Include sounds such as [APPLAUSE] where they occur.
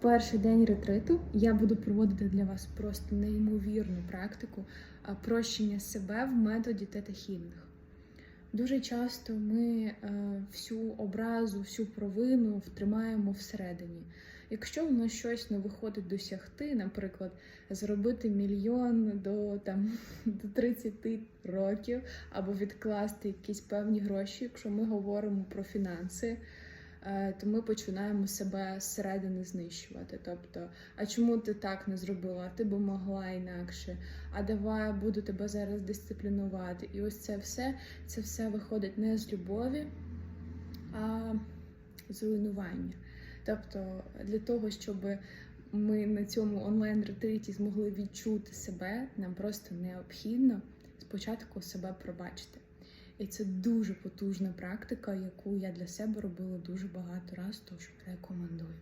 перший день ретриту я буду проводити для вас просто неймовірну практику прощення себе в методі тета-хілінг. Дуже часто ми е, всю образу, всю провину втримаємо всередині. Якщо в нас щось не виходить досягти, наприклад, зробити мільйон до там [LAUGHS] до 30 років, або відкласти якісь певні гроші, якщо ми говоримо про фінанси, е, то ми починаємо себе зсередини знищувати. Тобто, а чому ти так не зробила? Ти би могла інакше. А давай буду тебе зараз дисциплінувати. І ось це все, це все виходить не з любові, а з руйнування. Тобто, для того, щоб ми на цьому онлайн-ретриті змогли відчути себе, нам просто необхідно спочатку себе пробачити. І це дуже потужна практика, яку я для себе робила дуже багато разів, тож рекомендую.